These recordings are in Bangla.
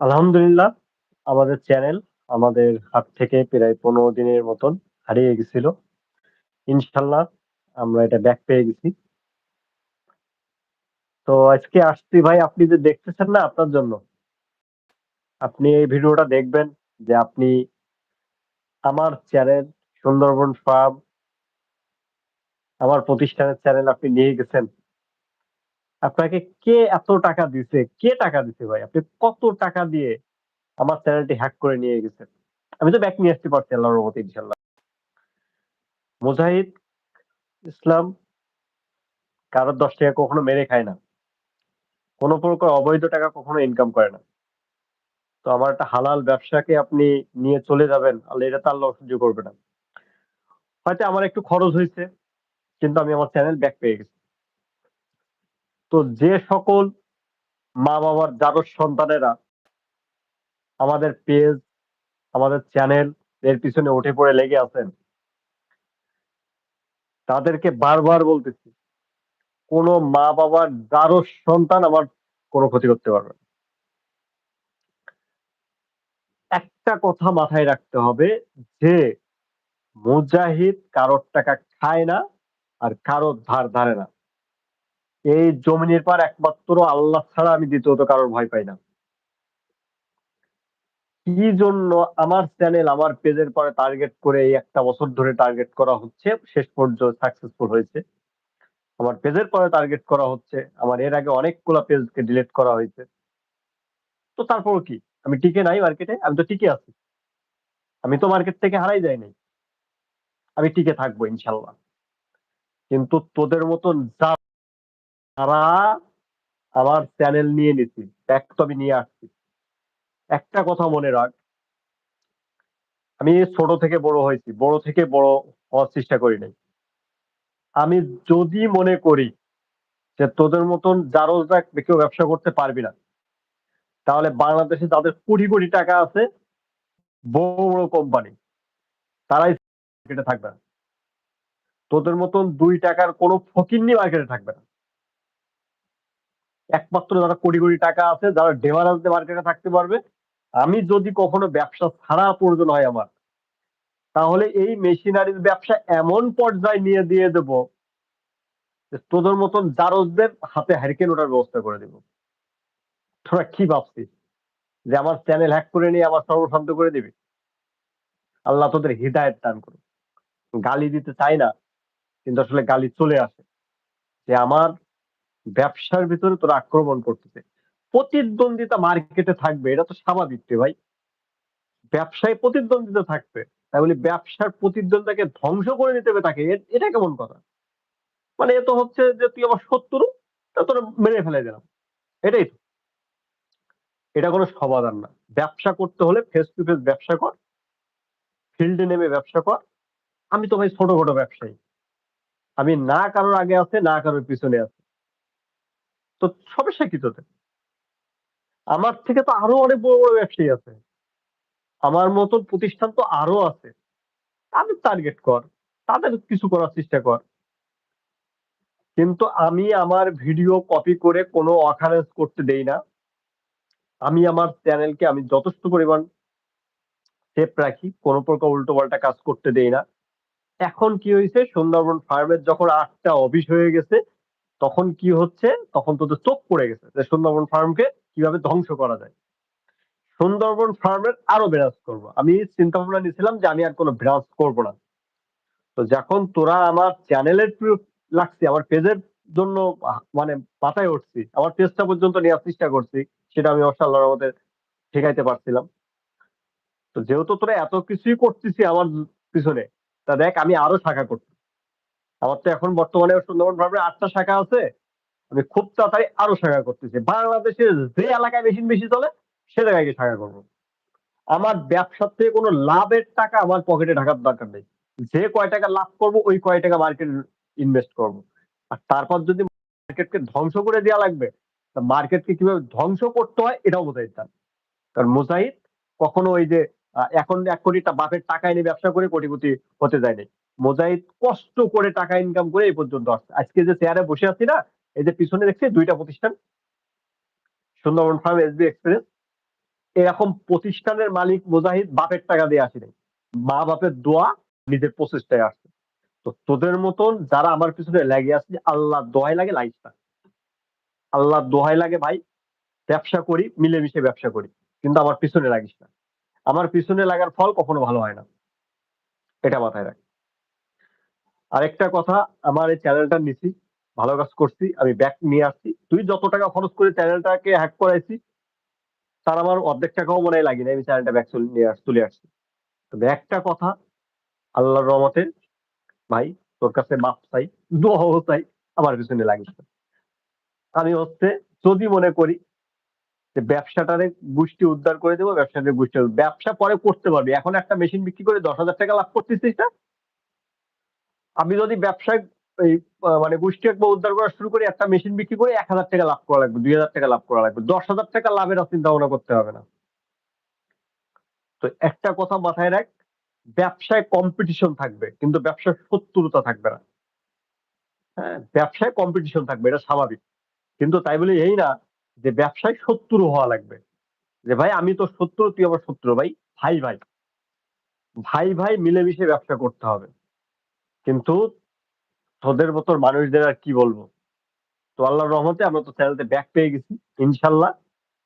আলহামদুলিল্লাহ, আমাদের চ্যানেল আমাদের হাত থেকে প্রায় ১৫ দিনের মতন হারিয়ে গেছিল। ইনশাল্লাহ আমরা এটা ব্যাক পেয়ে গেছি। তো আজকে আসছি ভাই, আপনি যে দেখতেছেন না আপনার জন্য। আপনি এই ভিডিওটা দেখবেন যে আপনি আমার চ্যানেল সুন্দরবন ফার্ম, আমার প্রতিষ্ঠানের চ্যানেল আপনি নিয়ে গেছেন। আপনাকে কে এত টাকা দিছে? কে টাকা দিছে ভাই? আপনি কত টাকা দিয়ে আমার চ্যানেলটি হ্যাক করে নিয়ে গেছেন? আমি তো ব্যাক নিয়ে আসতে পারছি আল্লাহর রহমতে ইনশাআল্লাহ। মুজাহিদ ইসলাম কারোর ৳১০ কখনো মেরে খায় না। কোনো প্রকার অবৈধ টাকা কখনো ইনকাম করে না। তো আমার একটা হালাল ব্যবসাকে আপনি নিয়ে চলে যাবেন, আল্লাহ এটা তো আল্লাহ সহ্য করবে না। হয়তো আমার একটু খরচ হয়েছে কিন্তু আমি আমার চ্যানেল ব্যাক পেয়ে গেছি। তো যে সকল মা-বাবার দ্বাদশ সন্তানেরা আমাদের পেজ, আমাদের চ্যানেল এর পিছনে উঠে পড়ে লেগে আছেন তাদেরকে বারবার বলতেছি, কোন মা-বাবার দ্বাদশ সন্তান আমার কোনো ক্ষতি করতে পারবে না। একটা কথা মাথায় রাখতে হবে যে, মুজাহিদ কারোর টাকা খায় না, আর কারোর ধার ধারে না। এই জমিনের পার একমাত্র আল্লাহ ছাড়া আমি দ্বিতীয়ত কারোর ভয় পাই না। কি জন্য আমার চ্যানেল আমার পেজের পরে টার্গেট করে এই একটা বছর ধরে টার্গেট করা হচ্ছে, শেষ পর্যন্ত সাকসেসফুল হয়েছে। আমার পেজের পরে টার্গেট করা হচ্ছে। আমার এর আগে অনেকগুলা পেজকে ডিলিট করা হয়েছে। তো তারপর কি? আমি টিকে নাই মার্কেটে? আমি তো টিকে আছি। আমি তো মার্কেট থেকে হারাই যাই নাই। আমি টিকে থাকব ইনশাল্লাহ কিন্তু তোদের মতন যারা আমার চ্যানেল নিয়ে নিছি, ব্যাক তো আমি নিয়ে আসছি। একটা কথা মনে রাখ আমি ছোট থেকে বড় হয়েছি। বড় থেকে বড় হওয়ার চেষ্টা করি নাই। আমি যদি মনে করি যে তোদের মতন জারজরা কেউ ব্যবসা করতে পারবি না। তাহলে বাংলাদেশে যাদের কোটি, কোটি টাকা আছে বড়, বড় কোম্পানি তারাই মার্কেটে থাকবে না। তোদের মতন ৳২ র কোন ফকিন্নি মার্কেটে থাকবে না। একমাত্র যারা কোটি, কোটি টাকা আছে, যারা ডেমারাজ দিয়ে মার্কেটে থাকতে পারবে। আমি যদি কখনো ব্যবসা ছাড়া প্রয়োজন হয় আমার তাহলে এই মেশিনারির ব্যবসা এমন পর্যায়ে নিয়ে দিয়ে দেব তোদের মতন জারজদের হাতে হ্যারিকেন ওঠার ব্যবস্থা করে দেব। তোরা কি ভাবছিস? যে আমার চ্যানেল হ্যাক করে নিয়ে আমার সর্বশান্ত করে দিবি? আল্লাহ তোদের হিদায়াত দান করুক। গালি দিতে চাই না, কিন্তু আসলে গালি চলে আসে। যে আমার ব্যবসার ভিতরে তোরা আক্রমণ করতেছে। প্রতিদ্বন্দ্বিতা মার্কেটে থাকবে এটা তো স্বাভাবিক রে ভাই। ব্যবসায় প্রতিদ্বন্দ্বিতা থাকবে। তাই বলি ব্যবসার প্রতিদ্বন্দ্বিতাকে ধ্বংস করে দিতে হবে তাকে। এটা কেমন কথা? মানে এ তো হচ্ছে যে তুই আমার শত্রু, তা তোরে মেরে ফেলে দিলাম। এটাই তো। এটা কোনো সমাধান না। ব্যবসা করতে হলে ফেস টু ফেস ব্যবসা কর। ফিল্ডে নেমে ব্যবসা কর। আমি তো ভাই ছোটখাটো ব্যবসায়ী। আমি না কারোর আগে আছে, না কারোর পিছনে আছি। তো সমস্যা কি তোদের? আমার থেকে তো আরও অনেক বড়, বড় ব্যবসায়ী আছে। আমার মতন প্রতিষ্ঠান তো আরও আছে। তাদের টার্গেট কর। তাদের কিছু করার চেষ্টা কর। কিন্তু আমি আমার ভিডিও কপি করে কোনো অকারেন্স করতে দেই না। আমি আমার চ্যানেলকে আমি যথেষ্ট পরিমাণ সেফ রাখি। কোনো প্রকার উল্টো পাল্টা কাজ করতে দেই না। এখন কি হয়েছে সুন্দরবন ফার্মের যখন আটটা অফিস হয়ে গেছে, তখন কি হচ্ছে? তখন তোদের চোখ পড়ে গেছে যে সুন্দরবন ফার্মকে কীভাবে ধ্বংস করা যায়। সুন্দরবন ফার্মের আরও ব্রাঞ্চ করব। আমি চিন্তা ভাবনা নিয়েছিলাম যে আমি আর কোন ব্রাঞ্চ করব না। তো যখন তোরা আমার চ্যানেলের লাগছে, আমার পেজের জন্য মানে মাথায় উঠছি। আমার পেজটা পর্যন্ত নেওয়ার চেষ্টা করছি। সেটা আমি আল্লাহর রহমতে ঠেকাইতে পারছিলাম। তো যেহেতু তোরা এত কিছুই করতেছিস আমার পিছনে, তা দেখ আমি আরও শাখা করছি। আমার তো এখন বর্তমানে সুন্দরবন ফার্মের আটটা শাখা আছে। আমি খুব তাড়াতাড়ি আরও শাখা করতেছি। বাংলাদেশের যে এলাকায় মেশিন বেশি চলে, সে জায়গায় গিয়ে শাখা করব। আমার ব্যবসার থেকে কোনো লাভের টাকা আমার পকেটে ঢাকার দরকার নেই। যে কয় টাকা লাভ করব, ওই কয় টাকা মার্কেট ইনভেস্ট করব। আর তারপর যদি মার্কেটকে ধ্বংস করে দেওয়া লাগবে, তা মার্কেটকে কীভাবে ধ্বংস করতে হয় এটাও মুজাহিদ জানে। কারণ মুজাহিদ কখনো ওই যে এখন এক কোটি বাপের টাকা এনে ব্যবসা করে কোটিপতি হতে যায় নাই। মুজাহিদ কষ্ট করে টাকা ইনকাম করে এই পর্যন্ত আসছে। আজকে যে চেয়ারে বসে আছি না, এই যে পিছনে দেখছিস দুইটা প্রতিষ্ঠান। Sundarban farm, SB express. এরকম প্রতিষ্ঠানের মালিক মুজাহিদ বাপের টাকা দিয়ে আসি নাই মা বাপের দোয়া নিজের প্রচেষ্টায় আসছে। তো তোদের মতন যারা আমার পিছনে লেগে আসছে আল্লাহ দোহাই লাগে লাইস না আল্লাহ দোহাই লাগে ভাই ব্যবসা করি মিলেমিশে ব্যবসা করি। কিন্তু আমার পিছনে লাগিস না। আমার পিছনে লাগার ফল কখনো ভালো হয় না। এটা মাথায় রাখ। আরেকটা কথা, আমার এই চ্যানেলটা নিছি, ভালো কাজ করছি, আমি ব্যাক নিয়ে আসছি। তুই যত টাকা খরচ করে চ্যানেলটাকে হ্যাক করাইছি, তার আমার অর্ধেক টাকাও মনে হয় লাগি না আমি চ্যানেলটা ব্যাক নিয়ে তুলে আসছি। তবে একটা কথা, আল্লাহর রহমতে, ভাই, তোর কাছে মাপ চাই, দোয়াও চাই, আমার পিছনে লাগিস না। আমি হচ্ছে, যদি মনে করি যে ব্যবসাটারে গোষ্ঠী উদ্ধার করে দেবো, ব্যবসাটারে গোষ্ঠী ব্যবসা পরে করতে পারবি। এখন একটা মেশিন বিক্রি করে দশ হাজার টাকা লাভ করতেছিস না আমি যদি ব্যবসায় এই মানে গোষ্ঠী একবার উদ্ধার করা শুরু করি, একটা মেশিন বিক্রি করে এক হাজার টাকা লাভ করা লাগবে, দুই হাজার টাকা লাভ করা লাগবে, দশ হাজার টাকা লাভের চিন্তা ভাবনা করতে হবে না। তো একটা কথা মাথায় রাখ, ব্যবসায় কম্পিটিশন থাকবে, কিন্তু ব্যবসায় শত্রুতা থাকবে না। হ্যাঁ ব্যবসায় কম্পিটিশন থাকবে, এটা স্বাভাবিক। কিন্তু তাই বলে এই না যে ব্যবসায় শত্রু হওয়া লাগবে। যে ভাই, আমি তো শত্রু, তুই আমার শত্রু ভাই ভাই ভাই ভাই ভাই মিলেমিশে ব্যবসা করতে হবে। কিন্তু তোদের মতো মানুষদের আর কি বলব? তো আল্লাহর রহমতে আমরা তো চ্যানেলতে ব্যাক পেয়ে গেছি, ইনশাল্লাহ।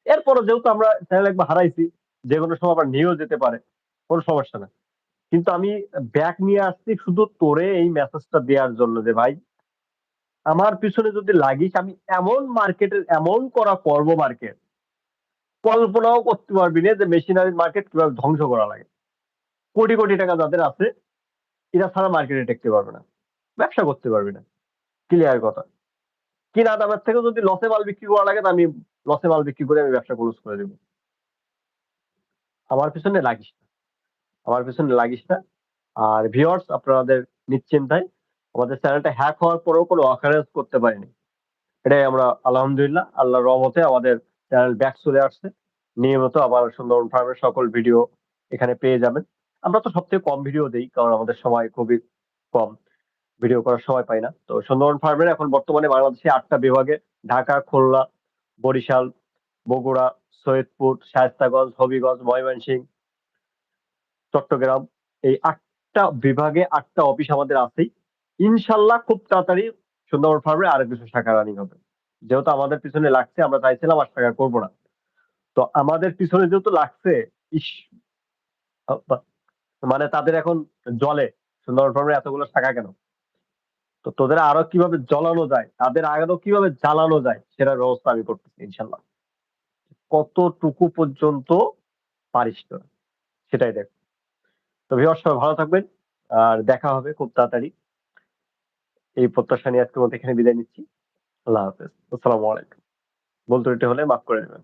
এরপরে যেহেতু আমরা চ্যানেল একবার হারাইছি, যে কোনো সময় আবার নিয়েও যেতে পারে, কোনো সমস্যা না কিন্তু আমি ব্যাক নিয়ে আসছি শুধু তোরে এই মেসেজটা দেওয়ার জন্য যে, ভাই, আমার পিছনে যদি লাগিস, আমি এমন মার্কেটের এমন করা করব মার্কেট কল্পনাও করতে পারবি না যে মেশিনারি মার্কেট কীভাবে ধ্বংস করা লাগে। কোটি কোটি টাকা যাদের আছে এরা ছাড়া মার্কেটে টেকতে পারবে না। ব্যবসা করতে পারবি না। ক্লিয়ার কথা। কিনা দামের থেকে যদি লসে মাল বিক্রি করা লাগে আমি লসে মাল বিক্রি করে আমি ব্যবসা ক্লোজ করে দেবো। আমার পিছনে লাগিস না। আমার পিছনে লাগিস না। আর ভিউয়ার্স আপনাদের নিশ্চিন্তায়, আমাদের চ্যানেলটা হ্যাক হওয়ার পরেও কোনো অকারেন্স করতে পারিনি। এটাই আমরা, আলহামদুলিল্লাহ, আল্লাহর রহমতে আমাদের চ্যানেল ব্যাক চলে আসছে। নিয়মিত আবার সুন্দরবন ফার্মের সকল ভিডিও এখানে পেয়ে যাবেন। আমরা তো সবথেকে কম ভিডিও দেই, কারণ আমাদের সময় খুবই কম। ভিডিও করার সময় পাই না। তো সুন্দরবন ফার্মের এখন বর্তমানে বাংলাদেশে আটটা বিভাগে, ঢাকা, খুলনা, বরিশাল, বগুড়া, সৈয়দপুর, শায়স্তাগঞ্জ, হবিগঞ্জ ময়মনসিংহ চট্টগ্রাম, এই আটটা বিভাগে আটটা অফিস আমাদের আছেই। ইনশাল্লাহ খুব তাড়াতাড়ি সুন্দরবন ফার্মে আরও কিছু শাখা রানিং হবে। যেহেতু আমাদের পিছনে লাগছে, আমরা চাইছিলাম আর শাখা করব না। তো আমাদের পিছনে যেহেতু লাগছে, ইস মানে তাদের এখন জলে, সুন্দরবন ফার্মে এতগুলো শাখা কেন? তো তোদের আরও কীভাবে জ্বলানো যায়, তাদের আরও কীভাবে জ্বালানো যায়, সেটার ব্যবস্থা আমি করতেছি, ইনশাল্লাহ। কতটুকু পর্যন্ত পারিস সেটাই দেখ। তো ভিউয়ার সবাই ভালো থাকবেন, আর দেখা হবে খুব তাড়াতাড়ি। এই প্রত্যাশা নিয়ে আজকের মতো এখানে বিদায় নিচ্ছি। আল্লাহ হাফেজ। আসসালামু আলাইকুম। বলতে হলে মাফ করে নেবেন